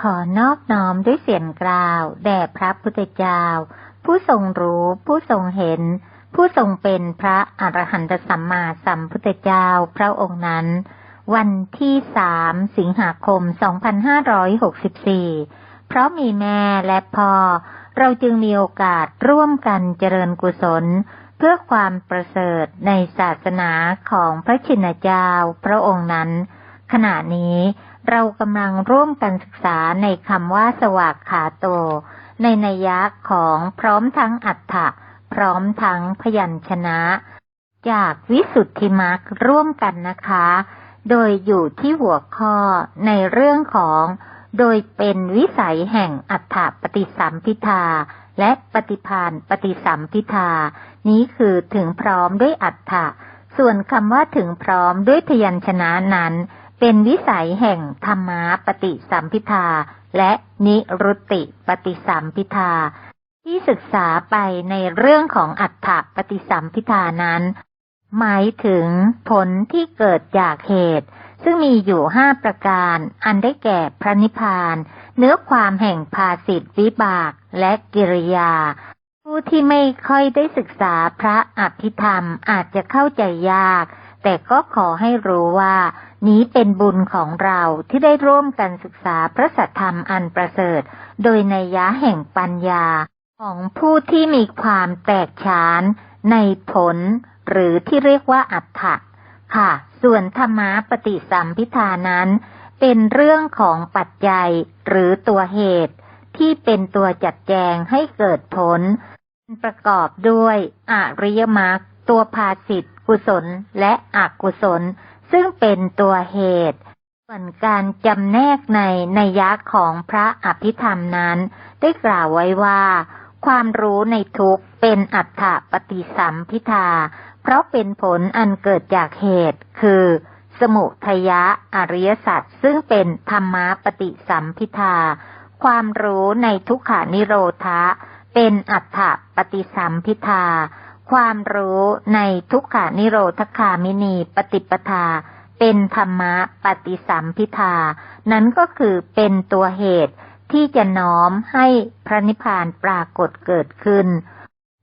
ขอนอบน้อมด้วยเสียงกล่าว แด่พระพุทธเจ้า ผู้ทรงรู้ ผู้ทรงเห็น ผู้ทรงเป็นพระอรหันตสัมมาสัมพุทธเจ้าพระองค์นั้น วันที่สามสิงหาคม 2564 เพราะมีแม่และพ่อ เราจึงมีโอกาสร่วมกันเจริญกุศล เพื่อความประเสริฐในศาสนาของพระชินเจ้าพระองค์นั้น ขณะนี้ เรากำลังร่วมกันศึกษาในคำว่าสวากขาโต ในนัยยะของพร้อมทั้งอัฏฐะพร้อมทั้งพยัญชนะ จากวิสุทธิมรรคร่วมกันนะคะ โดยอยู่ที่หัวข้อในเรื่องของโดยเป็นวิสัยแห่งอัฏฐปฏิสัมพิทาและปฏิพานปฏิสัมพิทา นี้คือถึงพร้อมด้วยอัฏฐะส่วนคำว่าถึงพร้อมด้วยพยัญชนะนั้น เป็นวิสัยแห่งธรรมาปฏิสัมพิทาและนิรุติปฏิสัมพิทา ที่ศึกษาไปในเรื่องของอัฏฐปฏิสัมพิทานั้น หมายถึงผลที่เกิดจากเหตุ ซึ่งมีอยู่ห้าประการ อันได้แก่พระนิพพาน เนื้อความแห่งภาสิทธิวิบากและกิริยา ผู้ที่ไม่ค่อยได้ศึกษาพระอภิธรรมอาจจะเข้าใจยาก แต่ก็ขอให้รู้ว่านี้เป็นบุญของเราที่ได้ร่วมกันศึกษาพระสัทธรรมอันประเสริฐ โดยในยะแห่งปัญญาของผู้ที่มีความแตกฉานในผล หรือที่เรียกว่าอัฏฐะค่ะ ส่วนธรรมะปฏิสัมพิธานั้น เป็นเรื่องของปัจจัยหรือตัวเหตุ ที่เป็นตัวจัดแจงให้เกิดผล ประกอบด้วยอริยมรรคตัวภาสิทธิ กุศลและอกุศล ซึ่งเป็นตัวเหตุ ส่วนการจำแนกในนัยยะของพระอภิธรรมนั้น ได้กล่าวไว้ว่า ความรู้ในทุกข์เป็นอัฏฐปฏิสัมพิทา เพราะเป็นผลอันเกิดจากเหตุ คือสมุทยะอริยสัจซึ่งเป็นธรรมะปฏิสัมพิทา ความรู้ในทุกขานิโรธะ เป็นอัฏฐปฏิสัมพิทา ความรู้ในทุกขานิโรธคามินีปฏิปทา เป็นธรรมะปฏิสัมพิทา นั้นก็คือเป็นตัวเหตุที่จะน้อมให้พระนิพพานปรากฏเกิดขึ้น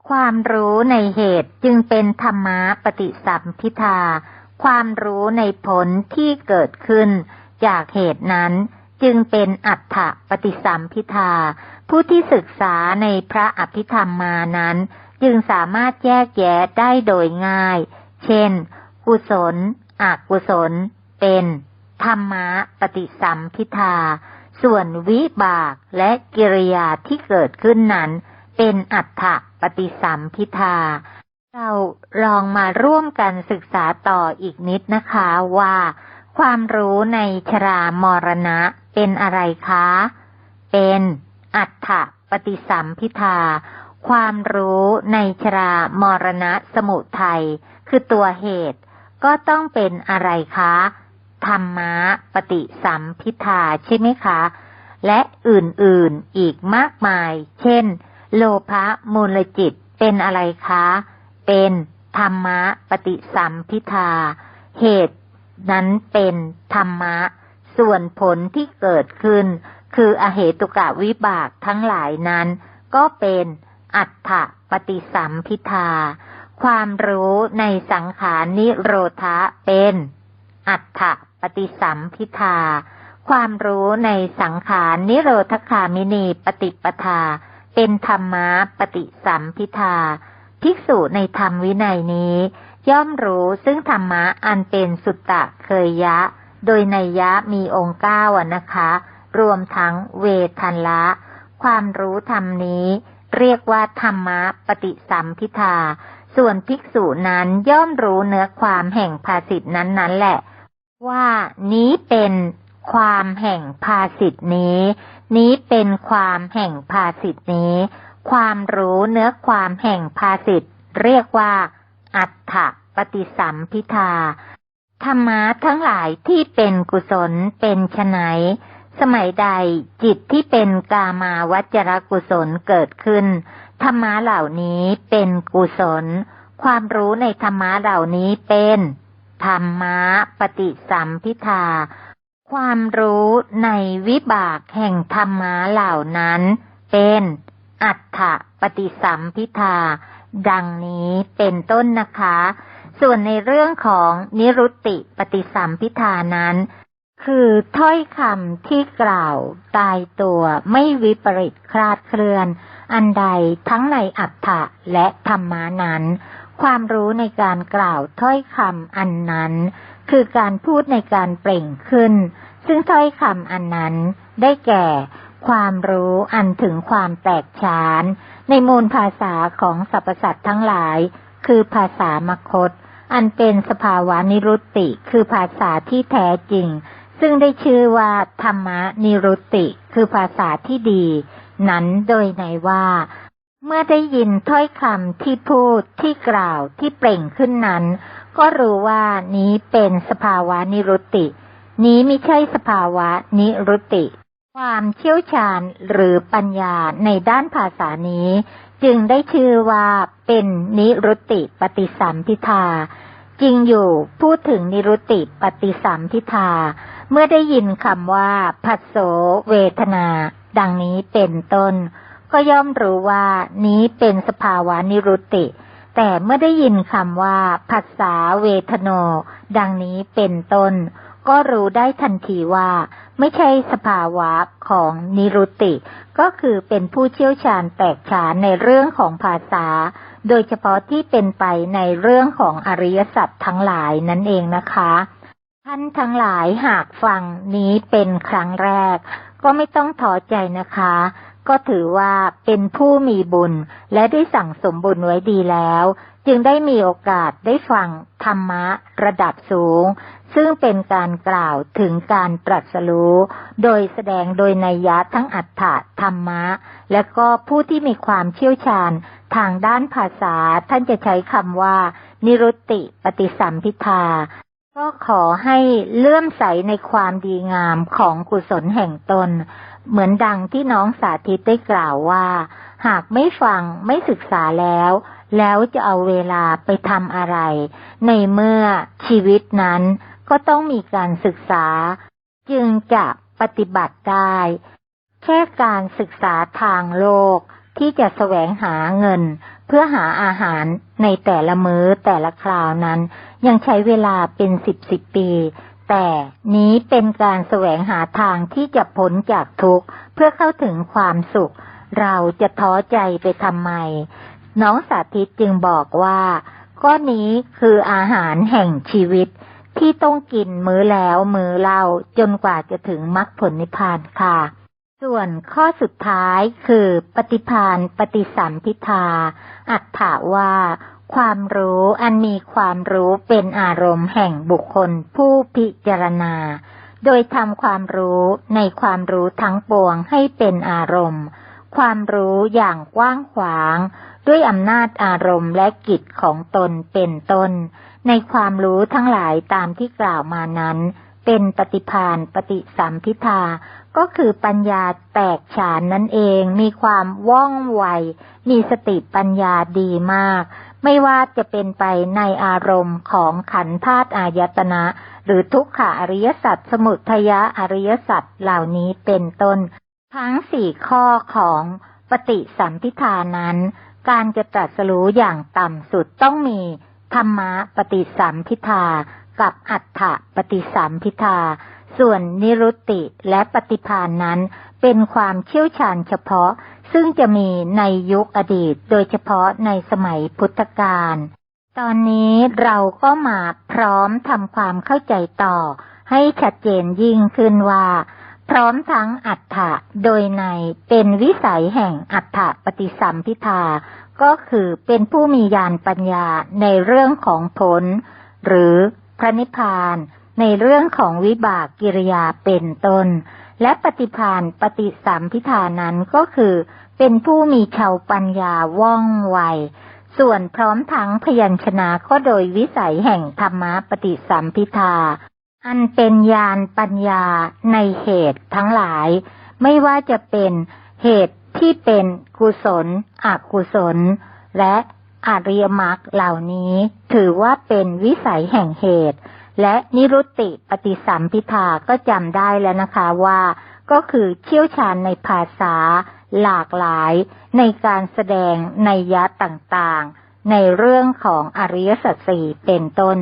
ความรู้ในเหตุจึงเป็นธรรมะปฏิสัมพิทา ความรู้ในผลที่เกิดขึ้น จากเหตุนั้นจึงเป็นอัฏฐปฏิสัมพิทา ผู้ที่ศึกษาในพระอภิธรรมมานั้น จึงสามารถแยกแยะได้โดยง่าย เช่น กุศล อกุศล เป็น ธรรมะปฏิสัมพิทา ส่วนวิบากและกิริยาที่เกิดขึ้นนั้น เป็นอัฏฐปฏิสัมพิทา เราลองมาร่วมกันศึกษาต่ออีกนิดนะคะว่า ความรู้ในชรามรณะเป็นอะไรคะ เป็นอัฏฐปฏิสัมพิทา ความรู้ในชรามรณะสมุทัยคือตัวเหตุ ก็ต้องเป็นอะไรคะ ธรรมะปฏิสัมพิทาใช่ไหมคะ และอื่นๆอีกมากมาย เช่น โลภะมูลจิตเป็นอะไรคะ เป็นธรรมะปฏิสัมพิทา เหตุนั้นเป็นธรรมะ ส่วนผลที่เกิดขึ้น คืออเหตุกะวิบากทั้งหลายนั้น ก็เป็น อัฏฐปฏิสัมพิทา ความรู้ในสังขารนิโรธะเป็น อัฏฐปฏิสัมพิทา ความรู้ในสังขารนิโรธคามินีปฏิปทา เป็นธรรมะปฏิสัมพิทา ภิกษุในธรรมวินัยนี้ ย่อมรู้ซึ่งธรรมะอันเป็นสุตตะเคยยะ โดยในยะมีองค์เก้านะคะ รวมทั้งเวทันละ ความรู้ธรรมนี้ เรียกว่าธรรมะปฏิสัมพิทา ส่วนภิกษุนั้นย่อมรู้เนื้อความแห่งภาสิทนั้นนั้นแหละ ว่านี้เป็นความแห่งภาสิทนี้ นี้เป็นความแห่งภาสิทนี้ ความรู้เนื้อความแห่งภาสิทเรียกว่า อัฏฐปฏิสัมพิทาธรรมะทั้งหลายที่เป็นกุศลเป็นไฉน สมัยใดจิตที่เป็นกามาวจรกุศลเกิดขึ้น ธรรมะเหล่านี้เป็นกุศล ความรู้ในธรรมะเหล่านี้เป็นธรรมะปฏิสัมพิทา ความรู้ในวิบากแห่งธรรมะเหล่านั้น เป็นอัฏฐปฏิสัมพิทา ดังนี้เป็นต้นนะคะ ส่วนในเรื่องของนิรุตติปฏิสัมพิทานั้น คือถ้อยคำที่กล่าวตายตัวไม่วิปริตคลาดเคลื่อน อันใดทั้งในอัฏฐะและธรรมานั้น ความรู้ในการกล่าวถ้อยคำอันนั้น คือการพูดในการเปล่งขึ้น ซึ่งถ้อยคำอันนั้นได้แก่ ความรู้อันถึงความแตกฉาน ในมูลภาษาของสรรพสัตว์ทั้งหลาย คือภาษามคต อันเป็นสภาวะนิรุตติ คือภาษาที่แท้จริง ซึ่งได้ชื่อว่าธรรมนิรุตติ คือภาษาที่ดี นั้นโดยในว่า เมื่อได้ยินถ้อยคำที่พูดที่กล่าวที่เปล่งขึ้นนั้น ก็รู้ว่านี้เป็นสภาวะนิรุตตินี้ไม่ใช่สภาวะนิรุตติ ความเชี่ยวชาญหรือปัญญาในด้านภาษานี้ จึงได้ชื่อว่าเป็นนิรุตติปฏิสัมพิทาจริงอยู่พูดถึงนิรุตติปฏิสัมพิทา เมื่อได้ยินคำว่าผัสโสเวทนา ดังนี้เป็นต้น ก็ย่อมรู้ว่านี้เป็นสภาวะนิรุตติ แต่เมื่อได้ยินคำว่าผัสสาเวทโน ดังนี้เป็นต้น ก็รู้ได้ทันทีว่า ไม่ใช่สภาวะของนิรุตติ ก็คือเป็นผู้เชี่ยวชาญแตกฉานในเรื่องของภาษา โดยเฉพาะที่เป็นไปในเรื่องของอริยสัจทั้งหลายนั่นเองนะคะ ท่านทั้งหลายหากฟังนี้เป็นครั้งแรก ก็ไม่ต้องท้อใจนะคะ ก็ถือว่าเป็นผู้มีบุญและได้สั่งสมบุญไว้ดีแล้ว จึงได้มีโอกาสได้ฟังธรรมะระดับสูง ซึ่งเป็นการกล่าวถึงการตรัสรู้ โดยแสดงโดยนัยยะทั้งอัฏฐะธรรมะ และก็ผู้ที่มีความเชี่ยวชาญทางด้านภาษาท่านจะใช้คำว่า นิรุตติปฏิสัมพิทา ก็ขอให้เลื่อมใสในความดีงามของกุศลแห่งตน เหมือนดังที่น้องสาธิตได้กล่าวว่า หากไม่ฟังไม่ศึกษาแล้ว แล้วจะเอาเวลาไปทำอะไร ในเมื่อชีวิตนั้นก็ต้องมีการศึกษา จึงจะปฏิบัติได้ แค่การศึกษาทางโลกที่จะแสวงหาเงิน เพื่อหาอาหารในแต่ละมื้อแต่ละคราวนั้น ยังใช้เวลาเป็นสิบสิบปี แต่นี้เป็นการแสวงหาทางที่จะพ้นจากทุกข์ เพื่อเข้าถึงความสุข เราจะท้อใจไปทำไม น้องสาธิตจึงบอกว่าก็นี้คืออาหารแห่งชีวิตที่ต้องกินมื้อแล้วมื้อเล่าจนกว่าจะถึงมรรคผลนิพพานค่ะ ส่วนข้อสุดท้ายคือปฏิพานปฏิสัมพิทา อัตถาว่า ความรู้อันมีความรู้เป็นอารมณ์แห่งบุคคลผู้พิจารณา โดยทำความรู้ในความรู้ทั้งปวงให้เป็นอารมณ์ ความรู้อย่างกว้างขวาง ด้วยอำนาจอารมณ์และกิจของตนเป็นต้น ในความรู้ทั้งหลายตามที่กล่าวมานั้น เป็นปฏิพานปฏิสัมพิทา ก็คือปัญญาแตกฉานนั่นเอง มีความว่องไว มีสติปัญญาดีมาก ไม่ว่าจะเป็นไปในอารมณ์ของขันธาตุอายตนะ หรือทุกขอริยสัจสมุทยะอริยสัจเหล่านี้เป็นต้น ทั้งสี่ข้อของปฏิสัมพิทานั้น การจะตรัสรู้อย่างต่ำสุดต้องมีธรรมะปฏิสัมพิทากับอัฏฐปฏิสัมพิทา ส่วนนิรุตติและปฏิพานนั้น เป็นความเชี่ยวชาญเฉพาะ ซึ่งจะมีในยุคอดีต โดยเฉพาะในสมัยพุทธกาลตอนนี้เราก็มาพร้อมทำความเข้าใจต่อ ให้ชัดเจนยิ่งขึ้นว่า พร้อมทั้งอัฏฐะโดยในเป็นวิสัยแห่งอัฏฐปฏิสัมพิทาก็คือเป็นผู้มีญาณปัญญาในเรื่องของผล หรือพระนิพพาน ในเรื่องของวิบากกิริยาเป็นต้น และปฏิพานปฏิสัมพิทานั้นก็คือ เป็นผู้มีชาวปัญญาว่องไว ส่วนพร้อมทั้งพยัญชนะก็โดยวิสัยแห่งธรรมะปฏิสัมพิทาอันเป็นญาณปัญญาในเหตุทั้งหลาย ไม่ว่าจะเป็นเหตุที่เป็นกุศล อกุศล และอริยมรรคเหล่านี้ถือว่าเป็นวิสัยแห่งเหตุ และนิรุตติปฏิสัมพิทาก็จำได้แล้วนะคะว่า ก็คือเชี่ยวชาญในภาษา หลากหลาย ในการแสดงในยะต่างๆ ในเรื่องของอริยสัจสี่เป็นต้น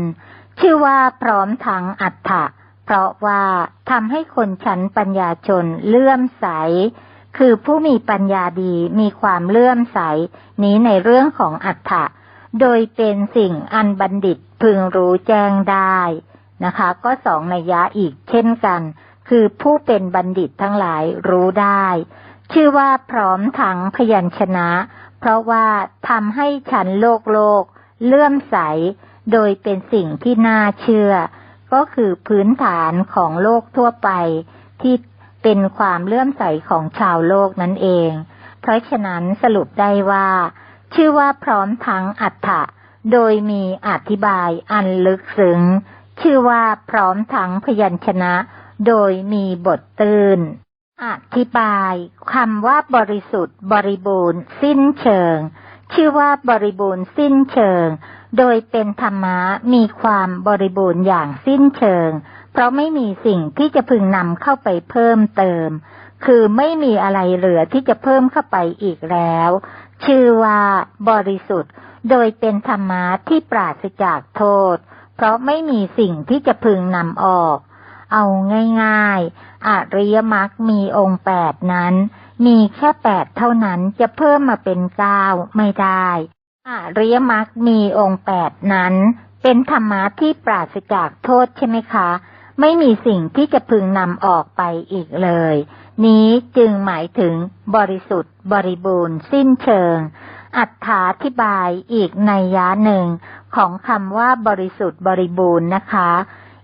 ชื่อว่าพร้อมทั้งอัฏฐะเพราะว่าทำให้คนชั้นปัญญาชนเลื่อมใส คือผู้มีปัญญาดีมีความเลื่อมใส นี้ในเรื่องของอัฏฐะ โดยเป็นสิ่งอันบัณฑิตพึงรู้แจ้งได้นะคะ ก็สองนัยยะอีกเช่นกัน คือผู้เป็นบัณฑิตทั้งหลายรู้ได้ ชื่อว่าพร้อมทั้งพยัญชนะ เพราะว่าทำให้ฉันโลกโลก เลื่อมใส โดยเป็นสิ่งที่น่าเชื่อ ก็คือพื้นฐานของโลกทั่วไป ที่เป็นความเลื่อมใสของชาวโลกนั่นเอง เพราะฉะนั้นสรุปได้ว่า ชื่อว่าพร้อมทั้งอัฏฐะโดยมีอธิบายอันลึกซึ้ง ชื่อว่าพร้อมทั้งพยัญชนะ โดยมีบทตื่น อธิบายคำว่าบริสุทธิ์ บริบูรณ์ สิ้นเชิง ชื่อว่าบริบูรณ์สิ้นเชิง โดยเป็นธรรมะมีความบริบูรณ์อย่างสิ้นเชิง เพราะไม่มีสิ่งที่จะพึงนำเข้าไปเพิ่มเติม คือไม่มีอะไรเหลือที่จะเพิ่มเข้าไปอีกแล้ว ชื่อว่าบริสุทธิ์ โดยเป็นธรรมะที่ปราศจากโทษ เพราะไม่มีสิ่งที่จะพึงนำออก เอาง่ายๆอริยมรรคมีองค์แปดนั้น มีแค่แปดเท่านั้นจะเพิ่มมาเป็นเก้าไม่ได้อริยมรรคมีองค์แปดนั้น เป็นธรรมะที่ปราศจากโทษใช่ไหมคะ ไม่มีสิ่งที่จะพึงนำออกไปอีกเลย นี้จึงหมายถึงบริสุทธิ์ บริบูรณ์ สิ้นเชิง อัฏฐาธิบายอีกในยะหนึ่งของคำว่าบริสุทธิ์บริบูรณ์นะคะ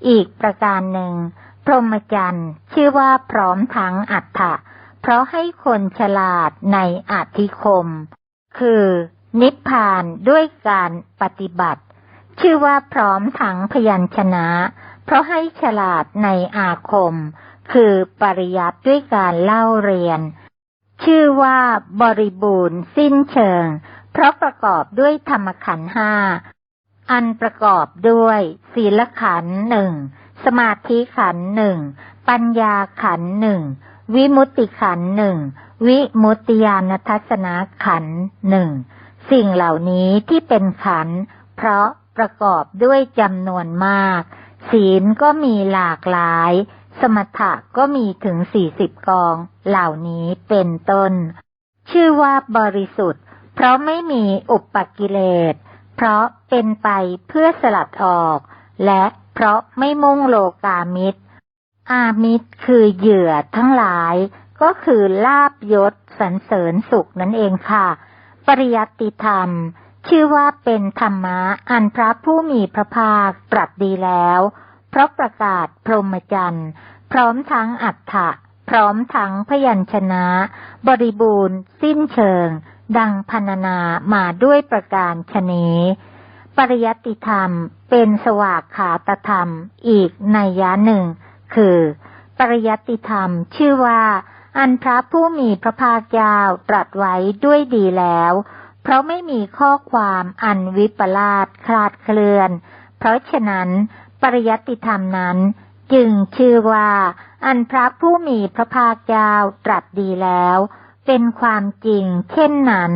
อีกประการหนึ่ง พรหมจรรย์ชื่อว่าพร้อมทั้งอัฏฐะเพราะให้คนฉลาดในอธิคม คือนิพพานด้วยการปฏิบัติ ชื่อว่าพร้อมทั้งพยัญชนะ เพราะให้ฉลาดในอาคม คือปริยัติด้วยการเล่าเรียน ชื่อว่าบริบูรณ์สิ้นเชิง เพราะประกอบด้วยธรรมขันธ์ห้าอันประกอบด้วย ศีลขันธ์หนึ่งสมาธิขันธ์หนึ่งปัญญาขันธ์หนึ่งวิมุตติขันธ์หนึ่งวิมุตติญาณทัศนขันธ์หนึ่งสิ่งเหล่านี้ที่เป็นขันธ์เพราะประกอบด้วยจำนวนมาก ศีลก็มีหลากหลาย สมถะก็มีถึงสี่สิบกอง เหล่านี้เป็นต้น ชื่อว่าบริสุทธิ์ เพราะไม่มีอุปกิเลส เพราะเป็นไปเพื่อสลัดออก และเพราะไม่มุ่งโลกามิตร อามิตรคือเหยื่อทั้งหลาย ก็คือลาบยศสรรเสริญสุขนั่นเองค่ะ ปริยัติธรรม ชื่อว่าเป็นธรรมะอันพระผู้มีพระภาคตรัสดีแล้ว เพราะประกาศพรหมจรรย์พร้อมทั้งอัฏฐะพร้อมทั้งพยัญชนะ บริบูรณ์ สิ้นเชิง ดังพันนามาด้วยประการชนีปริยัติธรรมเป็นสวากขาตธรรมอีกในยยะหนึ่ง คือ ปริยัติธรรมชื่อว่า อันพระผู้มีพระภาคเจ้าตรัสไว้ด้วยดีแล้ว เพราะไม่มีข้อความอันวิปลาสคลาดเคลื่อน เพราะฉะนั้น ปริยัติธรรมนั้น จึงชื่อว่า อันพระผู้มีพระภาคเจ้าตรัสดีแล้ว เป็นความจริง เช่นนั้น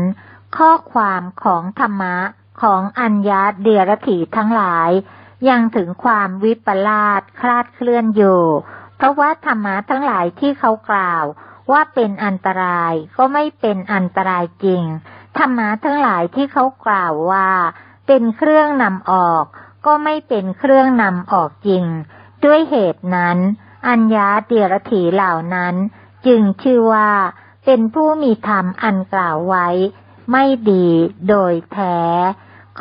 ข้อความของธรรมะของอัญญาเดียรถีทั้งหลาย ยังถึงความวิปลาสคลาดเคลื่อนอยู่ เพราะว่าธรรมะทั้งหลายที่เขากล่าวว่าเป็นอันตรายก็ไม่เป็นอันตรายจริง ธรรมะทั้งหลายที่เขากล่าวว่า เป็นเครื่องนำออก ก็ไม่เป็นเครื่องนำออกจริง ด้วยเหตุนั้น อัญญาเดียรถีเหล่านั้น จึงชื่อว่าเป็นผู้มีธรรมอันกล่าวไว้ ไม่ดีโดยแท้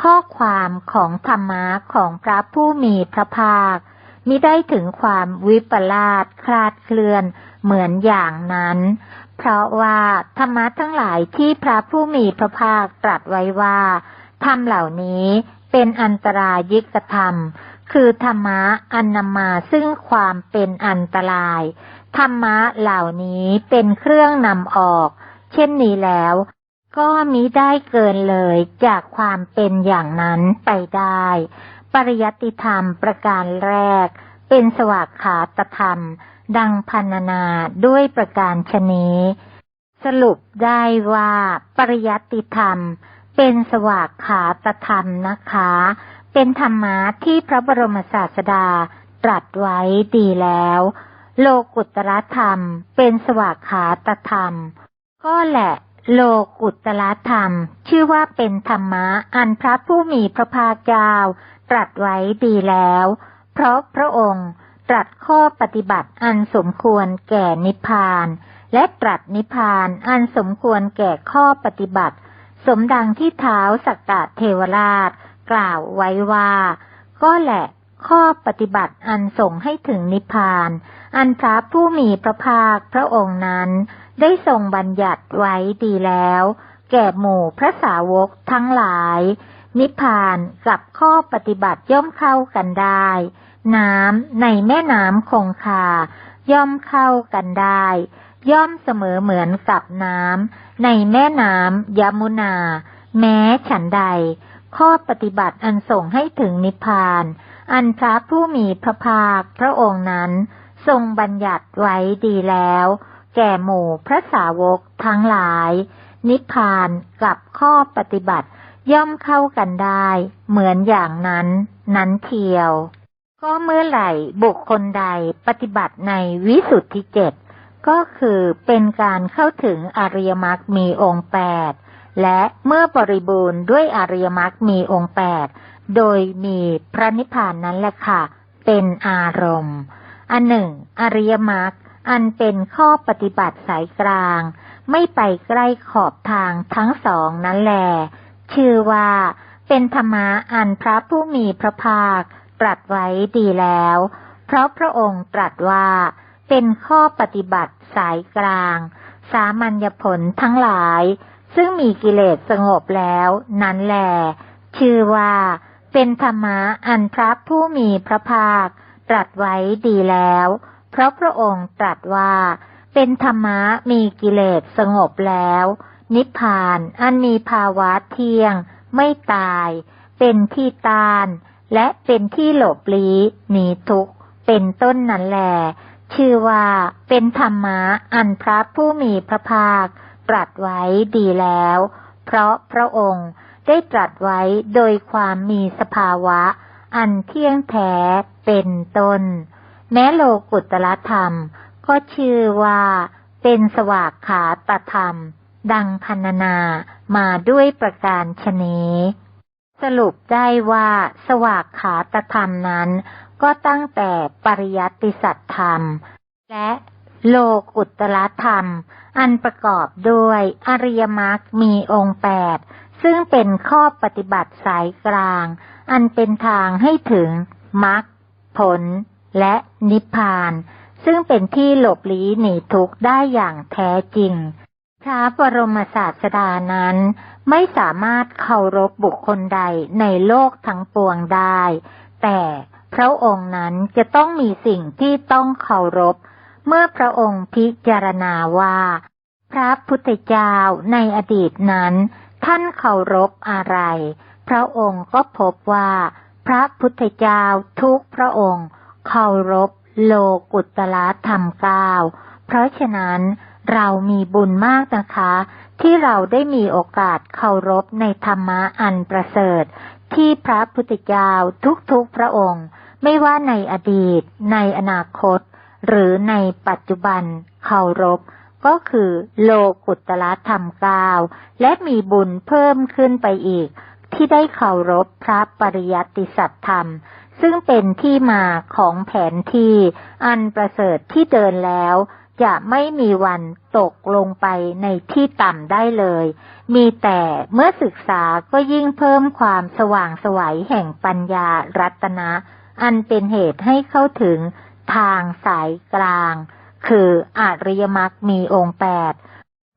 ข้อความของธรรมะของพระผู้มีพระภาคมิได้ถึงความวิปลาสคลาดเคลื่อนเหมือนอย่างนั้น เพราะว่าธรรมะทั้งหลายที่พระผู้มีพระภาคตรัสไว้ว่าธรรมเหล่านี้ เป็นอันตรายิกธรรม คือธรรมะอันนำมาซึ่งความเป็นอันตราย ธรรมะเหล่านี้เป็นเครื่องนำออก เช่นนี้แล้ว ก็มิได้เกินเลยจากความเป็นอย่างนั้นไปได้ ปริยัติธรรมประการแรก เป็นสวากขาตธรรม ดังพันนาด้วยประการชนี้สรุปได้ว่าปริยัติธรรม เป็นสวากขาตธรรมนะคะ เป็นธรรมะที่พระบรมศาสดาตรัสไว้ดีแล้ว โลกุตรธรรม เป็นสวากขาตธรรม ก็แหละโลกุตรธรรม ชื่อว่าเป็นธรรมะอันพระผู้มีพระภาคเจ้าตรัสไว้ดีแล้ว เพราะพระองค์ตรัสข้อปฏิบัติอันสมควรแก่นิพพาน และตรัสนิพพานอันสมควรแก่ข้อปฏิบัติ สมดังที่เท้าสักกะเทวราช กล่าวไว้ว่า ก็แหละข้อปฏิบัติอันส่งให้ถึงนิพพาน อันพระผู้มีพระภาคพระองค์นั้น ได้ทรงบัญญัติไว้ดีแล้ว แก่หมู่พระสาวกทั้งหลาย นิพพานกับข้อปฏิบัติย่อมเข้ากันได้ น้ำในแม่น้ำคงคาย่อมเข้ากันได้ ย่อมเสมอเหมือนกับน้ำในแม่น้ำยมุนา แม้ฉันใด ข้อปฏิบัติอันส่งให้ถึงนิพพาน อันพระผู้มีพระภาคพระองค์นั้น ทรงบัญญัติไว้ดีแล้ว แก่หมู่พระสาวกทั้งหลาย นิพพานกับข้อปฏิบัติย่อมเข้ากันได้ เหมือนอย่างนั้น นั้นเทียว ก็เมื่อไหร่บุคคลใดปฏิบัติในวิสุทธิเจ็ด ก็คือเป็นการเข้าถึงอริยมรรคมีองค์แปดและเมื่อบริบูรณ์ด้วยอริยมรรคมีองค์แปดโดยมีพระนิพพานนั้นแหละค่ะ เป็นอารมณ์ อันหนึ่ง อริยมรรคอันเป็นข้อปฏิบัติสายกลาง ไม่ไปใกล้ขอบทางทั้งสองนั้นแหลชื่อว่าเป็นธรรมะอันพระผู้มีพระภาค ตรัสไว้ดีแล้ว เพราะพระองค์ตรัสว่า เป็นข้อปฏิบัติสายกลาง สามัญญผลทั้งหลาย ซึ่งมีกิเลสสงบแล้ว นั้นแหลชื่อว่า เป็นธรรมะอันพระผู้มีพระภาค ตรัสไว้ดีแล้ว เพราะพระองค์ตรัสว่า เป็นธรรมะมีกิเลสสงบแล้ว นิพพานอันมีภาวะเที่ยง ไม่ตาย เป็นที่ต้านและเป็นที่หลบลี้หนีทุกข์เป็นต้นนั้นแหล ชื่อว่าเป็นธรรมะอันพระผู้มีพระภาค ตรัสไว้ดีแล้ว เพราะพระองค์ได้ตรัสไว้โดยความมีสภาวะ อันเที่ยงแท้เป็นต้น แม้โลกุตละธรรม ก็ชื่อว่าเป็นสวากขาตธรรม ดังพันนามาด้วยประการชนีสรุปได้ว่าสวากขาตธรรมนั้น ก็ตั้งแต่ปริยัติสัตธรรม และโลกุตละธรรม อันประกอบด้วยอริยมรรคมีองค์แปดซึ่งเป็นข้อปฏิบัติสายกลาง อันเป็นทางให้ถึงมรรคผลและนิพพาน ซึ่งเป็นที่หลบลี้หนีทุกข์ได้อย่างแท้จริง พระบรมศาสดานั้นไม่สามารถเคารพบุคคลใดในโลกทั้งปวงได้ แต่ พระองค์นั้นจะต้องมีสิ่งที่ต้องเคารพ เมื่อพระองค์พิจารณาว่า พระพุทธเจ้าในอดีตนั้น ท่านเคารพอะไร พระองค์ก็พบว่า พระพุทธเจ้าทุกพระองค์ เคารพโลกุตละธรรมเก้าเพราะฉะนั้นเรามีบุญมากนะคะ ที่เราได้มีโอกาสเคารพในธรรมะอันประเสริฐ ที่พระพุทธเจ้าทุกๆพระองค์ ไม่ว่าในอดีต ในอนาคต หรือในปัจจุบันเคารพก็คือโลกุตละธรรมเก้าและมีบุญเพิ่มขึ้นไปอีก ที่ได้เคารพพระปริยัติสัตธรรม ซึ่งเป็นที่มาของแผนที่อันประเสริฐที่เดินแล้ว จะไม่มีวันตกลงไปในที่ต่ำได้เลย มีแต่เมื่อศึกษาก็ยิ่งเพิ่มความสว่างสวัยแห่งปัญญารัตนะ อันเป็นเหตุให้เข้าถึงทางสายกลาง คืออริยมรรคมีองค์แปด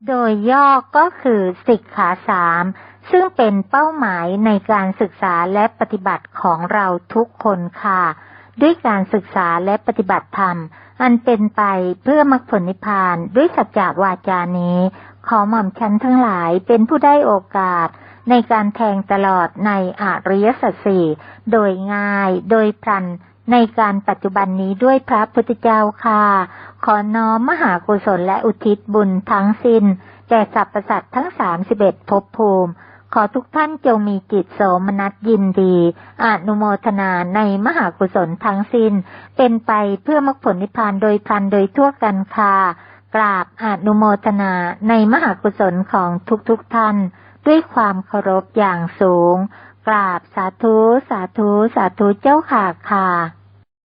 โดยย่อก็คือสิกขาสามซึ่งเป็นเป้าหมายในการศึกษาและปฏิบัติของเราทุกคนค่ะ ด้วยการศึกษาและปฏิบัติธรรม อันเป็นไปเพื่อมรรคผลนิพพานด้วยสัจจวาจานี้ ขอหม่อมชั้นทั้งหลายเป็นผู้ได้โอกาส ในการแทงตลอดในอริยสัจสี่โดยง่ายโดยพลันในการปัจจุบันนี้ด้วยพระพุทธเจ้าค่ะ ขอน้อมมหากุศลและอุทิศบุญทั้งสิน้นแก่สรรพสัตว์ทั้งสามสิบเอ็ดภพภูมิ ขอทุกท่านจงมีจิตโสมนัสยินดีอนุโมทนาในมหากุศลทั้งสิน้น เป็นไปเพื่อมรรคผลนิพพานโดยพันโดยทั่วกันค่ะกราบอนุโมทนาในมหากุศลของทุกๆทท่าน ด้วยความเคารพอย่างสูง กราบสาธุ สาธุ สาธุเจ้าค่ะค่ะ